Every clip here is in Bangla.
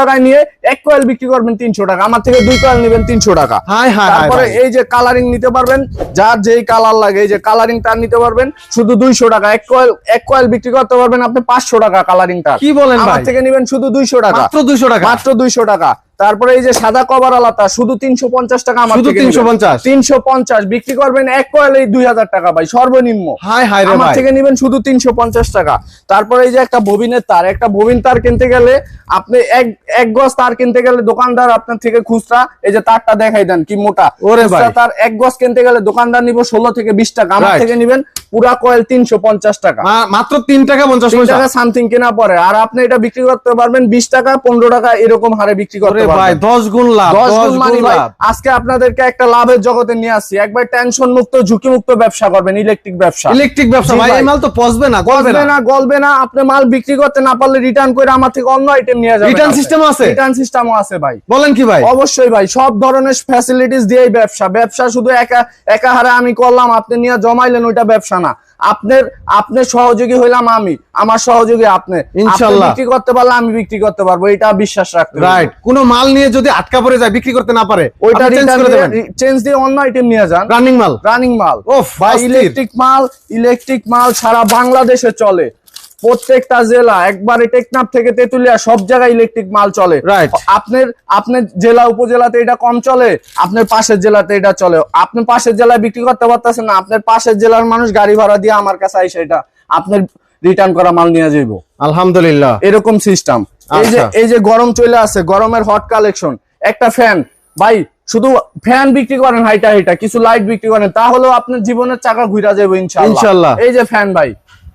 টাকায় নিয়ে এক কয়েল বিক্রি করবেন তিনশো টাকা। আমার থেকে দুই কয়েল নেবেন তিনশো টাকা। তারপরে এই যে কালারিং নিতে পারবেন যার যেই কালার লাগে এই যে কালারিং তার নিতে পারবেন শুধু দুইশো টাকা। এক কয়েল এক কয়েল বিক্রি করতে পারবেন আপনি পাঁচশো টাকা কালারিং তার কি বলেন আমার থেকে নেবেন শুধু দুইশো টাকা। মাত্র দুইশো টাকা। মাত্র দুইশো টাকা। তারপরে এই যে সাদা কভার আলাতা শুধু তিনশো পঞ্চাশ টাকা আমার শুধু তিনশো পঞ্চাশ? তিনশো পঞ্চাশ বিক্রি করবেন এক কয়েল এই দুই হাজার টাকা ভাই সর্বনিম্ন। হাই হাই আমার থেকে নেবেন শুধু তিনশো পঞ্চাশ টাকা। তারপরে এই যে একটা ববিনের তার একটা ববিন তার কিনতে গেলে আপনি এক এক গজ তার কিনতে গেলে দোকানদার আপনার থেকে খুচরা এই যে তারটা দেখাই দেন কি মোটা। ওরে ভাই। তার এক গজ কিনতে গেলে দোকানদার নিব ষোলো থেকে বিশ টাকা আমার থেকে নিবেন পুরা কয়েল তিনশো পঞ্চাশ টাকা। মাত্র তিন টাকা পঞ্চাশ টাকা সামথিং কেনা পরে। আর আপনি এটা বিক্রি করতে পারবেন বিশ টাকা পনেরো টাকা এরকম হারে বিক্রি করতে পারবেন। দশ গুণ লাভ দশ গুণ মানি আজকে আপনাদেরকে একটা লাভের জগতে নিয়ে আসছি। একবার টেনশন মুক্ত ঝুঁকি মুক্ত ব্যবসা করবেন ইলেকট্রিক ব্যবসা। ইলেকট্রিক ব্যবসা ভাই। এই মাল তো পচবে না গলবে না। গলবে না। আপনি মাল বিক্রি করতে না পারলে রিটার্ন করে আমার থেকে অন্য আইটেম নিয়ে যাবেন রিটার্ন সিস্টেম আছে? রিটার্ন সিস্টেমও আছে ভাই। বলেন কি ভাই? অবশ্যই ভাই সব ধরনের ফ্যাসিলিটিস দিয়েই ব্যবসা। ব্যবসা শুধু একা একা হারে আমি করলাম আপনি নিয়ে জমাইলেন ওইটা ব্যবসা না। আপনার আপনার সহযোগী হইলাম আমি। আমার সহযোগী আপনি। ইনশাআল্লাহ। বিক্রি করতে পারলে আমি বিক্রি করতে পারব এটা বিশ্বাস রাখতে রাইট কোন মাল নিয়ে যদি আটকা পড়ে যায় বিক্রি করতে না পারে ওইটা চেঞ্জ করে দেবেন। চেঞ্জ দিয়ে অন্য আইটেম নিয়ে যান। রানিং মাল। রানিং মাল। ও ইলেকট্রিক মাল ইলেকট্রিক মাল সারা বাংলাদেশে চলে। প্রত্যেকটা জেলা একবারে টেকনাফ থেকে তেতুলিয়া সব জায়গায় ইলেকট্রিক মাল চলে. আপনার আপনার জেলা উপজেলাতে এটা কম চলে আপনার পাশের জেলাতে এটা চলে। আপনি পাশের জেলায় বিক্রি করতে পারতেছেন না আপনার পাশের জেলার মানুষ গাড়ি ভাড়া দিয়ে আমার কাছে আইসে এটা আপনার রিটার্ন করা মাল নিয়ে যাইব। আলহামদুলিল্লাহ। এরকম সিস্টেম এই যে আচ্ছা। এই যে গরম চলে আসে গরমের হট কালেকশন একটা ফ্যান ভাই শুধু ফ্যান বিক্রি করেন হাইটা হাইটা কিছু লাইট বিক্রি করেন তাহলেও আপনার জীবনের চাকা ঘুরা যাবে ইনশাআল্লাহ। এই যে ফ্যান ভাই।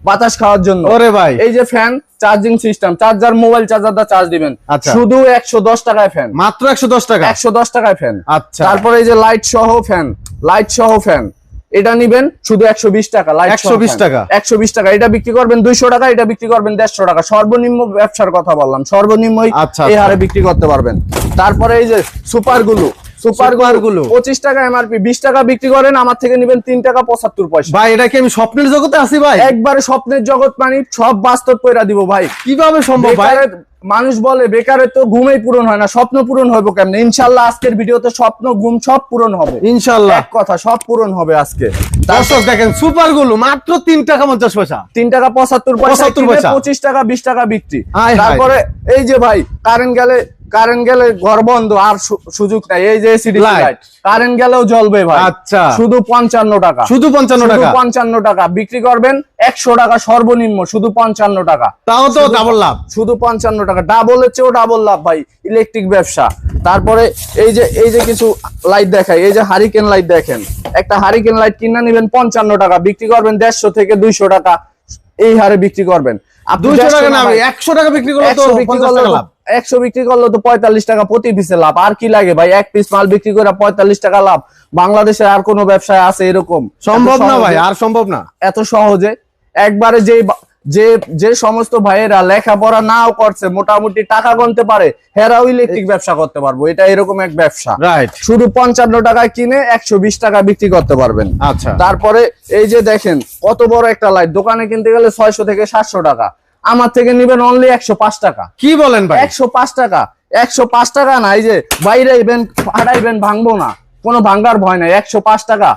বাতাস খাওয়ার জন্য। ওরে ভাই। এই যে fan charging system charger mobile charger দা চার্জ দিবেন। আচ্ছা। শুধু একশো দশ টাকায় ফ্যান মাত্র একশো দশ টাকা? একশো দশ টাকায় ফ্যান আচ্ছা। তারপরে এই যে লাইট সহ ফ্যান লাইট সহ ফ্যান এটা নিবেন শুধু একশো বিশ টাকা লাইট 120 টাকা। একশো বিশ টাকা। এটা বিক্রি করবেন দুইশো টাকা এটা বিক্রি করবেন দেড়শো টাকা। সর্বনিম্ন ব্যবসার কথা বললাম সর্বনিম্নই আচ্ছা, এই আচ্ছা। হারে বিক্রি করতে পারবেন। তারপরে এই যে সুপারগুলো সুপারগুলো। পঁচিশ টাকা এমআরপি বিশ টাকা বিক্রি করেন আমার থেকে নিবেন তিন টাকা পঁচাত্তর পয়সা। ভাই এটা কি আমি স্বপ্নের জগতে আছি ভাই? একবারে স্বপ্নের জগৎ মানি সব বাস্তব কইরা দিব ভাই। কীভাবে সম্ভব ভাই? মানুষ বলে বেকারের তো ঘুমেই পূরণ হয় না স্বপ্ন পূরণ হবে কেমনে? ইনশাল্লাহ আজকের ভিডিওতে স্বপ্ন ঘুম সব পূরণ হবে। ইনশাল্লাহ। এক কথা সব পূরণ হবে আজকে। দর্শক দেখেন সুপারগুলো মাত্র তিন টাকা পঞ্চাশ পয়সা। তিন টাকা পঁচাত্তর পয়সা 75 পয়সা। পঁচিশ টাকা বিশ টাকা বিক্রি। তারপরে এই যে ভাই কারেন্ট গেলে কারেন্ট গেলে ঘর বন্ধ আর সুযোগ নাই। এই যে লাইট কারেন্ট গেলেও জ্বলবে ভাই। আচ্ছা। শুধু পঞ্চান্ন টাকা। শুধু পঞ্চান্ন টাকা? পঞ্চান্ন টাকা। বিক্রি করবেন একশো টাকা সর্বনিম্ন শুধু পঞ্চান্ন টাকা। তাও তো ডাবল লাভ। শুধু পঞ্চান্ন টাকা। ডাবলের চেয়েও ডাবল লাভ ভাই ইলেকট্রিক ব্যবসা। তারপরে এই যে এই যে কিছু লাইট দেখাই এই যে হারিকেন লাইট দেখেন। একটা হারিকেন লাইট কিনে নেবেন পঞ্চান্ন টাকা বিক্রি করবেন দেড়শো থেকে দুইশো টাকা। এই হারে বিক্রি করবেন। দুইশো টাকা না একশো টাকা বিক্রি করলে তো বিক্রি করলে তো- লাভ। 100 বিক্রি করলে তো পঁয়তাল্লিশ টাকা প্রতি পিসে লাভ। আর কি লাগে ভাই? এক পিস মাল বিক্রি করে পঁয়তাল্লিশ টাকা লাভ। বাংলাদেশে আর কোনো ব্যবসায় আছে এরকম? সম্ভব না ভাই আর সম্ভব না। এত সহজে? একবারে যে যে যে সমস্ত ভাইয়েরা লেখাপড়া নাও করছে মোটামুটি টাকা গুনতে পারে হেরাও ইলেকট্রিক ব্যবসা করতে পারব। এটা এরকম এক ব্যবসা। রাইট শুধু পঞ্চান্ন টাকায় কিনে একশো বিশ টাকা বিক্রি করতে পারবেন। আচ্ছা। তারপরে এই যে দেখেন কত বড় একটা লাইট দোকানে কিনতে গেলে ছয়শো থেকে সাতশো টাকা। আমার থেকে নিবেন অনলি একশো পাঁচ টাকা। কি বলেন ভাই? একশো পাঁচ টাকা। একশো পাঁচ টাকা না এই যে বাইরে ইভেন ফাটাইবেন ভাঙবো না। কোনো ভাঙ্গার ভয় নাই একশো পাঁচ টাকা।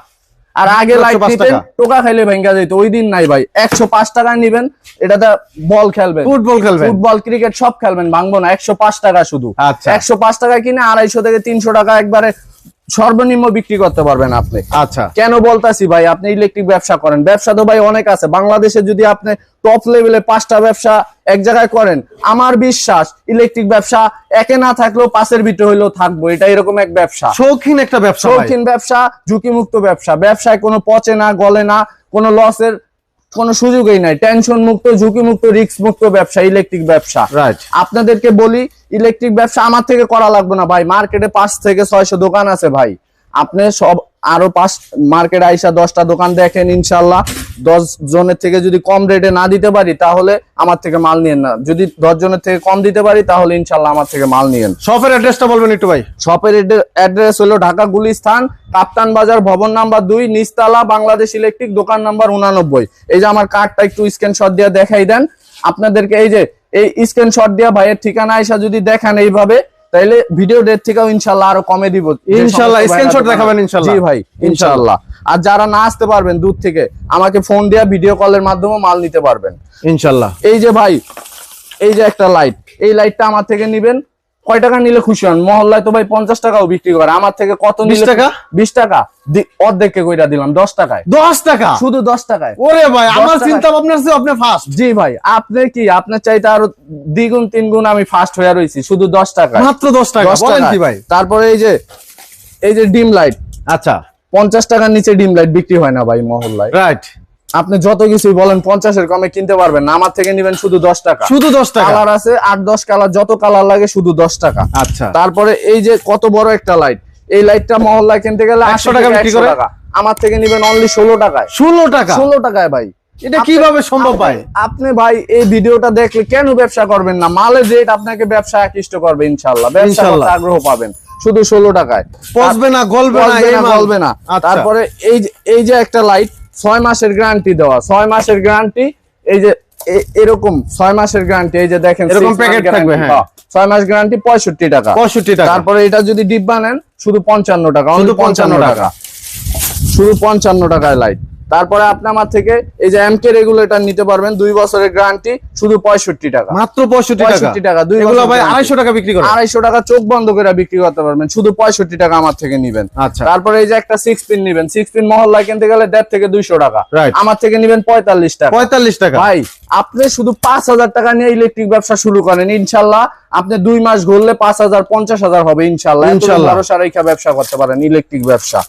আর আগে 105 লাইট নিতেন টোকা। খাইলে ভাঙ্গা যেত ওই দিন নাই ভাই। একশো পাঁচ টাকা নিবেন এটাতে বল খেলবেন। ফুটবল খেলবেন। ফুটবল ক্রিকেট সব খেলবেন ভাঙবো না একশো পাঁচ টাকা শুধু। আচ্ছা। একশো পাঁচ টাকা কিনে আড়াইশো থেকে তিনশো টাকা একবারে সর্বনিম্ন বিক্রি করতে পারবেন আপনি। আচ্ছা। কেন বলতাছি ভাই? আপনি ইলেকট্রিক ব্যবসা করেন। ব্যবসা তো ভাই অনেক আছে। বাংলাদেশে যদি আপনি টপ লেভেলে পাঁচটা ব্যবসা এক জায়গায় করেন আমার বিশ্বাস ইলেকট্রিক ব্যবসা একে না থাকলেও পাশের ভিতরে হইলেও থাকব। এটা এরকম এক ব্যবসা। শৌখিন একটা ব্যবসা শৌখিন ব্যবসা ঝুঁকিমুক্ত ব্যবসা। ব্যবসায় কোনো পচে না গলে না কোনো লসের কোনো সুযোগই নাই। টেনশন মুক্ত ঝুঁকি মুক্ত রিস্ক মুক্ত ব্যবসা ইলেকট্রিক ব্যবসা। আপনাদেরকে বলি ইলেকট্রিক ব্যবসা আমার থেকে করা লাগবে না ভাই। মার্কেটে পাঁচ থেকে ছয়শো দোকান আছে ভাই। আপনি সব আরও পাঁচ মার্কেট আইসা দশটা দোকান দেখেন ইনশাল্লাহ। দশ জনের থেকে যদি কম রেটে না দিতে পারি তাহলে আমার থেকে মাল নিয়েন না। যদি দশ জনের থেকে কম দিতে পারি তাহলে ইনশাল্লাহ আমার থেকে মাল নিয়েন। শপের অ্যাড্রেসটা বলবেন একটু ভাই। শপের অ্যাড্রেস হলো ঢাকা গুলিস্তান কাপ্তান বাজার ভবন নাম্বার দুই নিস্তালা বাংলাদেশ ইলেকট্রিক দোকান নাম্বার উনানব্বই। এই যে আমার কার্ডটা একটু স্ক্রিনশট দিয়ে দেখাই দেন। আপনাদেরকে এই যে এই স্ক্রিনশট দিয়া ভাইয়ের ঠিকানা এসে যদি দেখেন এইভাবে তাইলে ভিডিও ডেট থেকেও ইনশাল্লাহ আরও কমে দিব। ইনশাল্লাহ, দোকানে- দেখাবেন ইনশাল্লাহ। জি ভাই ইনশাল্লাহ। আর যারা না আসতে পারবেন দূর থেকে আমাকে ফোন দিয়া ভিডিও কলের মাধ্যমে মাল নিতে পারবেন। ইনশাল্লাহ। এই যে ভাই এই যে একটা লাইট এই লাইটটা আমার থেকে নিবেন। কয় টাকা নিলে খুশি হন? মহল্লায় তো ভাই পঞ্চাশ টাকাও বিক্রি করে। আমার থেকে কত 20 নিলে টাকা? বিশ টাকা। অর্ধেককে কইরা দিলাম দশ টাকায়। দশ টাকা? শুধু দশ টাকায়। ওরে ভাই আমার চিন্তা ভাবনা আপনি ফার্স্ট জি ভাই আপনি কি আপনার চাইতে আরও দ্বিগুণ তিন গুণ আমি ফার্স্ট হয়ে রয়েছি শুধু দশ টাকা মাত্র দশ টাকা বলেন কি ভাই? তারপরে এই যে এই যে ডিম লাইট আচ্ছা। পঞ্চাশ টাকার নিচে ডিম লাইট বিক্রি হয় না ভাই মহল্লায়। রাইট আপনি যত কিছুই বলেন পঞ্চাশের কমে কিনতে পারবেন না। আমার থেকে নিবেন শুধু দশ টাকা। শুধু দশ টাকা? কালার আছে আট দশ কালার যত কালার লাগে শুধু দশ টাকা। আচ্ছা। তারপরে এই যে কত বড় একটা লাইট এই লাইটটা মহল্লায় কিনতে গেলে 100 একশো টাকা বিক্রি বিক্রি করে? টাকা। আমার থেকে নিবেন অনলি ষোলো টাকায়। ষোলো টাকা? ষোলো টাকায় ভাই। এটা কীভাবে সম্ভব ভাই? আপনি- ভাই এই ভিডিওটা দেখলে কেন ব্যবসা করবেন না? মালের রেট আপনাকে ব্যবসা আকৃষ্ট করবে ইনশাল্লাহ ব্যবসা আগ্রহ পাবেন। শুধু ষোলো টাকায়। পচবে না গলবে না না মাল। আচ্ছা। তারপরে এই এই যে একটা লাইট ছয় মাসের গ্যারান্টি দেওয়া। ছয় মাসের গ্যারান্টি এই যে এরকম ছয় মাসের গ্যারান্টি এই যে দেখেন এরকম প্যাকেট থাকবে, হ্যাঁ। ছয় মাস গ্যারান্টি পঁয়ষট্টি টাকা। পঁয়ষট্টি টাকা। তারপরে এটা যদি ডিব্বা নেন শুধু পঞ্চান্ন টাকা শুধু শুধু পঞ্চান্ন টাকা। শুধু পঞ্চান্ন টাকায় লাইট তারপরে আপনি আমার থেকে এই যে এমকে রেগুলেটর নিতে পারবেন দুই বছরের গ্যারান্টি শুধু পঁয়ষট্টি টাকা। মাত্র পঁয়ষট্টি টাকা? দুই ভাই আড়াইশো টাকা বিক্রি করে আড়াইশো টাকা চোখ বন্ধ করে বিক্রি করতে পারবেন শুধু পঁয়ষট্টি টাকা আমার থেকে নিবেন। আচ্ছা। তারপরে এই যে একটা সিক্স পিন নিবেন সিক্স পিন মহল্লায় কিনতে গেলে দেড় থেকে দুইশো টাকা। আমার থেকে নিবেন পঁয়তাল্লিশ টাকা। পঁয়তাল্লিশ টাকা? ভাই আপনি শুধু পাঁচ হাজার টাকা নিয়ে ইলেকট্রিক ব্যবসা শুরু করেন ইনশাল্লাহ আপনি দুই মাস ঘুরলে পাঁচ হাজার পঞ্চাশ হাজার হবে ইনশাল্লাহ। ইনশাল্লাহ। ব্যবসা করতে পারেন ইলেকট্রিক ব্যবসা।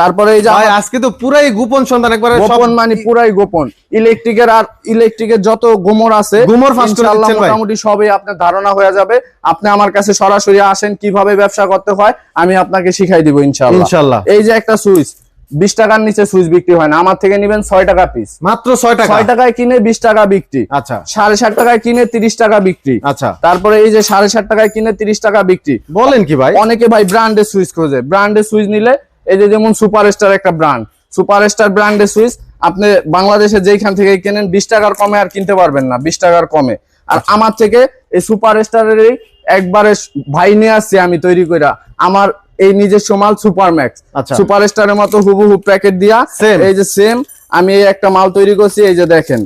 তারপরে এই যে ভাই আজকে তো পুরাই গোপন সন্ধান একবারে গোপন মানে পুরাই গোপন। ইলেকট্রিকের আর ইলেকট্রিকের যত গোমর আছে গোমর ফাঁস করে দিচ্ছেন ভাই। মোটামুটি সবই আপনার ধারণা হয়ে যাবে। আপনি আমার কাছে সরাসরি আসেন কীভাবে ব্যবসা করতে হয় আমি আপনাকে শিখাই দিব ইনশাআল্লাহ। ইনশাল্লাহ। এই যে একটা সুইচ বিশ টাকার নিচে সুইচ বিক্রি হয় না আমার থেকে নিবেন ছয় টাকা পিস মাত্র ছয় টাকা? ছয় টাকায় কিনে বিশ টাকা বিক্রি। আচ্ছা। সাড়ে ষাট টাকায় কিনে তিরিশ টাকা বিক্রি। আচ্ছা। তারপরে এই যে সাড়ে ষাট টাকায় কিনে তিরিশ টাকা বিক্রি। বলেন কি ভাই? অনেকে ভাই ব্র্যান্ডের সুইচ খোঁজে। ব্র্যান্ডের সুইচ নিলে এই যে যেমন সুপারস্টার একটা ব্র্যান্ড সুপারস্টার ব্র্যান্ডের সুইচ আপনি বাংলাদেশে যেখান থেকে কেনেন বিশ টাকার কমে আর কিনতে পারবেন না বিশ টাকার কমে। আর আচ্ছা। আমার থেকে এই সুপারস্টারের একবারে ভাই নিয়ে আসছি আমি তৈরি কইরা। আমার এই নিজস্ব মাল সুপার ম্যাক্স আচ্ছা। সুপারস্টারের মতো হুবহু প্যাকেট দিয়া এই যে সেম আমি এই একটা মাল তৈরি করছি এই যে দেখেন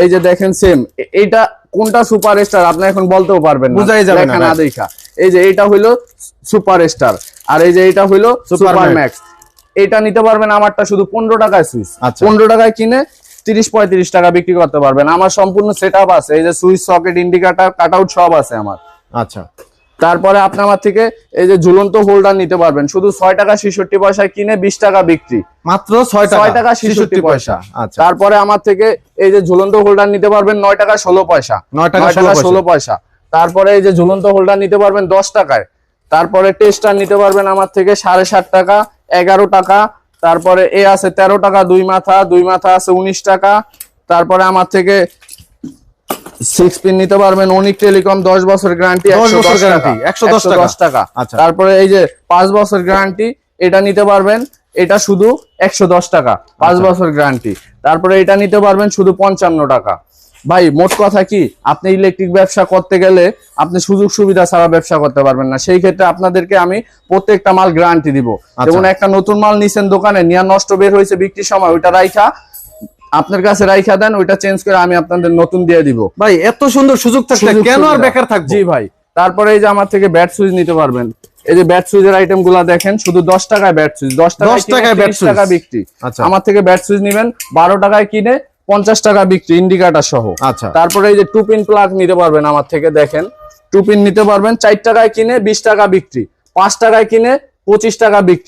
এই যে দেখেন সেম এইটা কোনটা সুপার স্টার আপনি এখন বলতেও পারবেন না। বুঝাই যাবে না, দেখা। এই যে এটা হইল সুপার স্টার আর এই যে এটা হইল সুপার ম্যাক্স এটা নিতে পারবেন আমারটা শুধু পনেরো টাকায় সুইচ। আচ্ছা। পনেরো টাকায় কিনে তিরিশ পঁয়ত্রিশ টাকা বিক্রি করতে পারবেন। আমার সম্পূর্ণ সেট আছে। এই যে switch socket indicator cut out সব আছে আমার। আচ্ছা। তারপরে আপনি আমার থেকে এই যে ঝুলন্ত হোল্ডার নিতে পারবেন। শুধু ছয় টাকা ছেষট্টি পয়সায় কিনে বিশ টাকা বিক্রি। মাত্র ছয় টাকা ছয় টাকা ছেষট্টি পয়সা। আচ্ছা। তারপরে আমার থেকে এই যে ঝুলন্ত হোল্ডার নিতে পারবেন নয় টাকা ষোলো পয়সা। নয় টাকা। ষোলো পয়সা। তারপরে এই যে ঝুলন্ত হোল্ডার নিতে পারবেন দশ টাকায়। তারপরে টেস্টার নিতে পারবেন আমার থেকে সাড়ে সাত টাকা এগারো টাকা। তারপরে এ আছে তেরো টাকা দুই মাথা দুই মাথা আছে উনিশ টাকা। তারপরে আমার থেকে সিক্স পিন নিতে পারবেন। অনিক টেলিকম দশ বছর গ্যারান্টি 10 বছর guarantee, 110 টাকা। দশ টাকা। আচ্ছা। তারপরে এই যে পাঁচ বছর গ্যারান্টি এটা নিতে পারবেন। এটা শুধু একশো দশ টাকা পাঁচ আচ্ছা। বছর গ্যারান্টি তারপরে এটা নিতে পারবেন শুধু পঞ্চান্ন টাকা। ভাই মোট কথা কি? আপনি ইলেকট্রিক ব্যবসা করতে গেলে আপনি সুযোগ সুবিধা ছাড়া ব্যবসা করতে পারবেন না। সেই ক্ষেত্রে আপনাদেরকে আমি প্রত্যেকটা মাল গ্যারান্টি দিব। আচ্ছা। যেমন একটা নতুন মাল নিছেন দোকানে নিয়ে নষ্ট বের হয়েছে বিক্রির সময় ওইটা রাইখা আপনার কাছে রাইখা দেন ওইটা চেঞ্জ করে আমি আপনাদের নতুন দিয়ে দিব। ভাই এত সুন্দর সুযোগ থাকলে কেন আর বেকার থাকব? জি ভাই। তারপরে এই যে আমার থেকে ব্যাট সুইচ নিতে পারবেন। এই যে ব্যাট সুইচের আইটেমগুলা দেখেন শুধু দশ টাকায় ব্যাট সুইচ দশ টাকায় 10 টাকায় bat টাকা বিক্রি। আচ্ছা। আমার থেকে ব্যাট সুইচ নিবেন বারো টাকায় কিনে পঞ্চাশ টাকা বিক্রি ইন্ডিকেটার সহ। আচ্ছা। তারপরে এই যে টু পিন প্লাগ নিতে পারবেন আমার থেকে দেখেন। টু পিন নিতে পারবেন চার টাকায় কিনে বিশ টাকা বিক্রি পাঁচ টাকায় কিনে পঁচিশ টাকা বিক্রি।